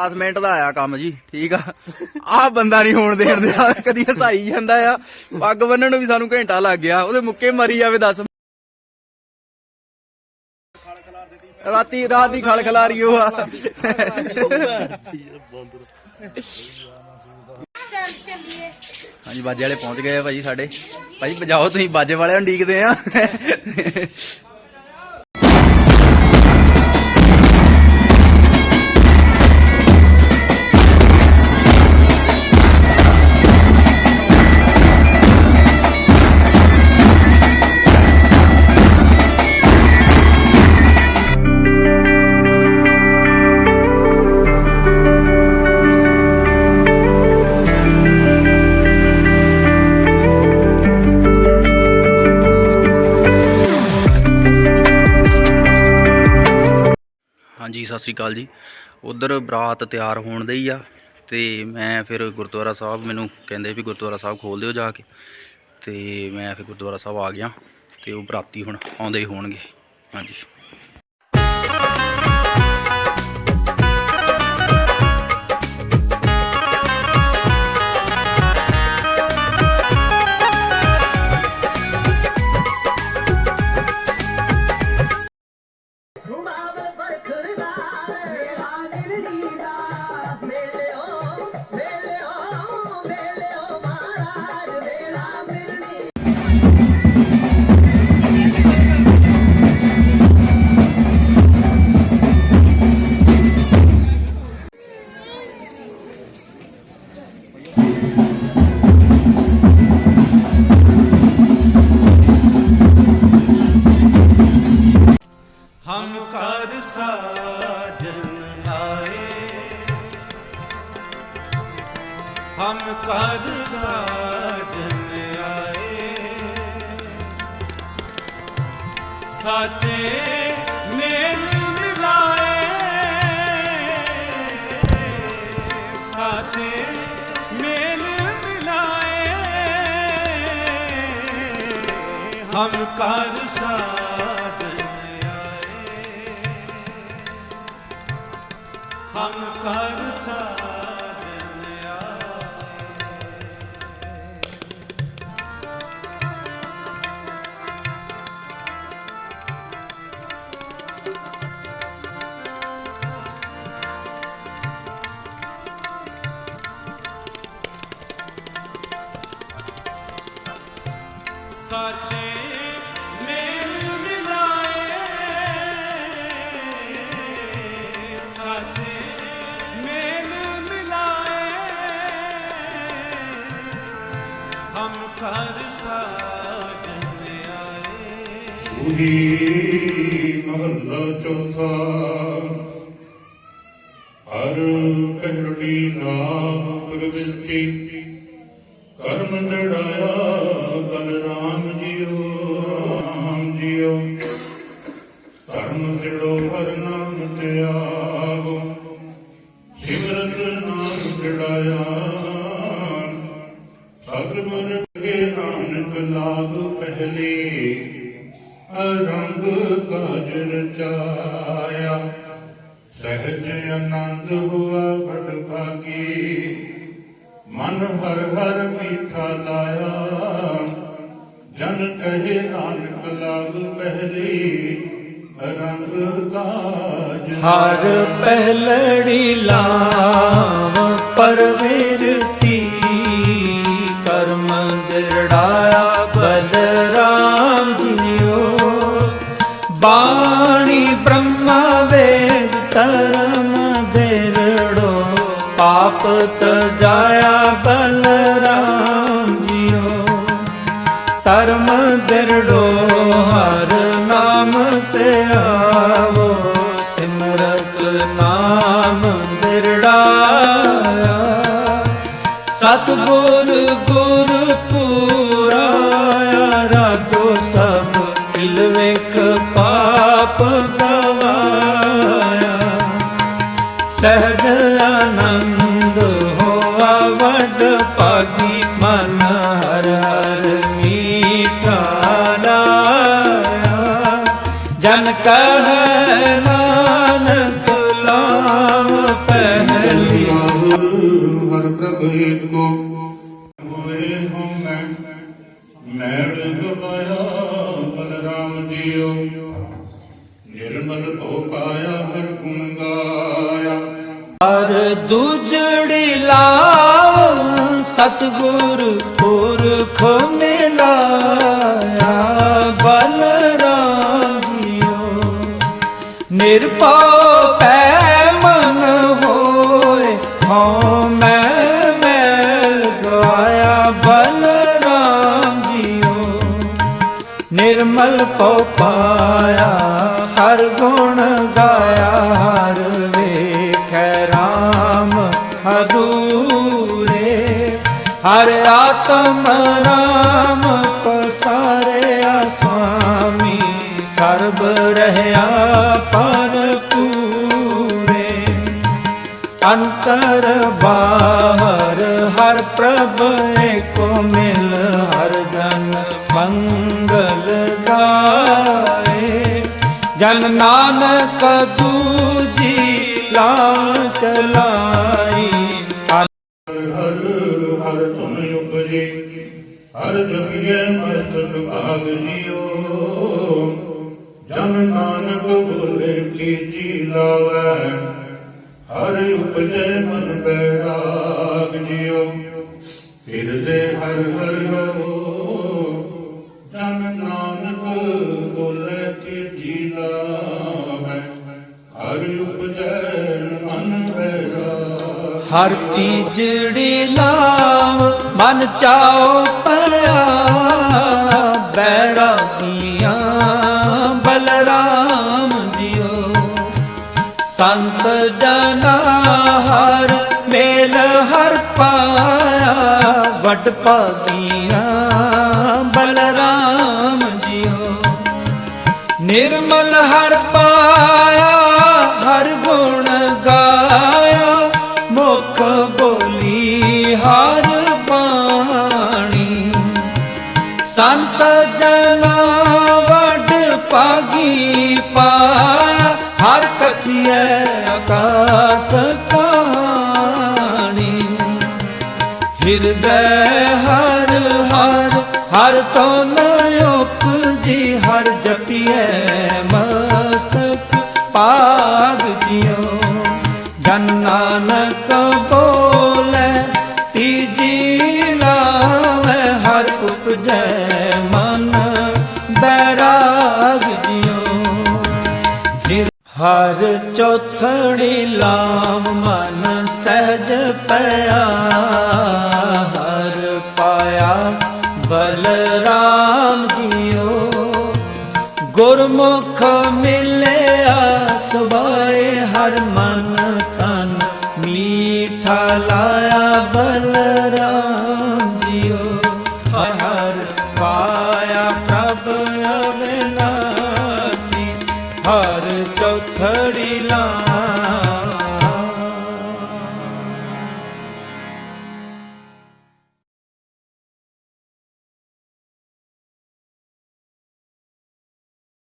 10 minute ਦਾ ਆਇਆ ਕੰਮ ਜੀ, ਠੀਕ ਆ। ਆ ਬੰਦਾ ਨਹੀਂ ਹੋਣ ਦੇਣ ਦਿਆ, ਕਦੀ ਹਸਾਈ ਜਾਂਦਾ ਆ। ਪੱਗ ਬੰਨਣ ਨੂੰ ਵੀ ਸਾਨੂੰ ਘੰਟਾ ਲੱਗ ਗਿਆ, ਉਹਦੇ ਮੁੱਕੇ ਮਰੀ ਜਾਵੇ ਦੱਸ। ਰਾਤੀ, ਰਾਤ ਦੀ ਖਲ ਖਲਾਰੀ ਉਹ ਆ। ਹਾਂਜੀ, ਬਾਜੇ ਵਾਲੇ ਪਹੁੰਚ ਗਏ ਆ ਭਾਜੀ ਸਾਡੇ। ਭਾਜੀ, ਵਜਾਓ ਤੁਸੀਂ, ਬਾਜੇ ਵਾਲਿਆਂ ਨੂੰ ਡੀਕਦੇ ਆ। ਹਾਂਜੀ, ਸਤਿ ਸ੍ਰੀ ਅਕਾਲ ਜੀ। ਉਧਰ ਬਰਾਤ ਤਿਆਰ ਹੋਣ ਦੇ ਹੀ ਆ ਤੇ ਮੈਂ ਫਿਰ ਗੁਰਦੁਆਰਾ ਸਾਹਿਬ ਮੈਨੂੰ ਕਹਿੰਦੇ ਵੀ ਗੁਰਦੁਆਰਾ ਸਾਹਿਬ ਖੋਲ ਦਿਓ ਜਾ ਕੇ। ਤੇ ਮੈਂ ਫਿਰ ਗੁਰਦੁਆਰਾ ਸਾਹਿਬ ਆ ਗਿਆ ਤੇ ਉਹ ਬਰਾਤੀ ਹੁਣ ਆਉਂਦੇ ਹੀ ਹੋਣਗੇ। ਹਾਂਜੀ। ਹਮ ਕਰ ਸਾਜਨ ਆਏ ਸਾਚੇ ਮਿਲਾਏ ਸਾਚੇ ਮੇਲ ਮਿਲਾਏ ਹਮ ਕਰ ਸਾਜਨ ਆਏ ਹਮ ਕਰ ਸਾਜਨ ਸੂਹੀ ਮਹੱਲਾ ਚੌਥਾ ਹਰ ਪਹਿਰੜੀ ਨਾਮ ਪ੍ਰਵਿਰਤੀ ਕਰਮ ਦੜਾਇਆ ਧਰਮ ਦਿੜੋ ਹਰ ਨਾਮ ਧਿਆਵੋ ਸਿਮਰਤ ਨਾਮ ਜੜਾਇਆ। ਸਤਿਗੁਰ ਕੇ ਨਾਨਕ ਲਾਗ ਪਹਿਲੇ। ਰੰਗ ਕਾਜ ਰਚਾਇਆ ਸਹਿਜ ਆਨੰਦ ਹੁਆ ਬੜ ਭਾਗੀ। ਮਨ ਹਰ ਹਰ ਮੀਠਾ ਲਾਇਆ। ਜਨ ਕਹੇ ਨਾਨਕ ਲਾਗ ਪਹਿਲੇ। ਹਰ ਪਹਿਲੜੀ ਲਾਵ ਪਰਵਿਰਤੀ ਕਰਮ ਦਿਰੜਾਇਆ ਬਲਰਾਮ ਜੀਓ। ਬਾਣੀ ਬ੍ਰਹਮਾ ਵੇਦ ਧਰਮ ਦਿਰੜੋ, ਪਾਪ ਤਜਾਇਆ ਬਲਰਾਮ ਜੀਓ। ਧਰਮ ਦਿਰੜੋ ਸਤਗੁਰ ਗੁਰ ਪੂਰਾਇਆ ਰਾਗੋ ਸਭ ਕਿਲ ਵੇਖ ਪਾਪ ਗਵਾਇਆ। ਸਹਿਜ ਆਨੰਦ ਹੋਆ, ਵਡ ਭਾਗੀ ਮਨ ਨਿਰਮਲ ਪਉ ਪਾਇਆ, ਹਰ ਗੁਣ ਗਾਇਆ, ਹਰ ਵੇਖੈ ਰਾਮ ਹਦੂਰੇ ਹਰ ਆਤਮ ਰਾਮ ਪਸਾਰਿਆ ਸੁਆਮੀ ਸਰਬ ਰਹਿਆ ਪਰ ਅੰਤਰ ਬਾਹਰ, ਹਰ ਪ੍ਰਭ ਏਕੋ ਮਿਲ, ਹਰ ਜਨ ਮੰਗਲ ਗਾਏ। ਜਨ ਨਾਨਕ ਦੂਜੀ ਲਾ ਚਲਾਈ ਹਰ ਹਰ ਹਰ ਤੁਮ ਉਪਜੇ, ਹਰ ਜਪੀਏ ਮਸਤਕ ਭਾਗ ਜਿਓ ਜਨ ਨਾਨਕ ਬੋਲੇ ਤੀਜੀ ਲਾਵੈ ਹਰ ਉਪਜੈ ਮਨ ਬੈਰਾਗ ਜਿਓ ਫਿਰਦੇ ਹਰ ਹਰ ਹੋ ਜਨ ਨਾਨਕ ਬੋਲੇ ਤੀਜੀ ਲਾਵੈ ਹਰ ਉਪਜੈ ਮਨ ਬੈਰਾਗ। ਹਰ ਤੀਜੜੀ ਲਾਮ ਮਨ ਚਾਉ ਪਿਆ ਵੱਡ ਭਾਗੀਆਂ ਬਲਰਾਮ ਜੀਓ। ਨਿਰਮਲ ਹਰ ਹਿਰਦੈ ਹਰ ਹਰ ਹਰ ਤੋਂ ਨ ਉਪਜੀ, ਹਰ ਜਪੀਐ ਮਸਤਕ ਪਾਗ ਜਿਉ। ਜਨ ਨਾਨਕ ਬੋਲੇ, ਤੀਜੀ ਲਾਵੇ ਹਰ ਉਪਜੈ ਮਨ ਬੈਰਾਗ ਜਿਉ। ਹਰ ਚੌਥੜੀ ਲਾਮ ਮਨ ਸਹਿਜ ਪੈ ਬਲਰਾਮ ਜੀਓ। ਗੁਰਮੁਖ ਮਿਲਿਆ ਸੁਭਾਏ ਹਰ ਮਨ ਤਨ। ਮੀਠਾ ਲਾਇਆ ਬਲਰਾਮ ਜੀਓ। ਹਰ ਪਾਇਆ ਪ੍ਰਭ ਅਵਿਨਾਸੀ। ਹਰ ਚੌਥੜੀ ਲਾ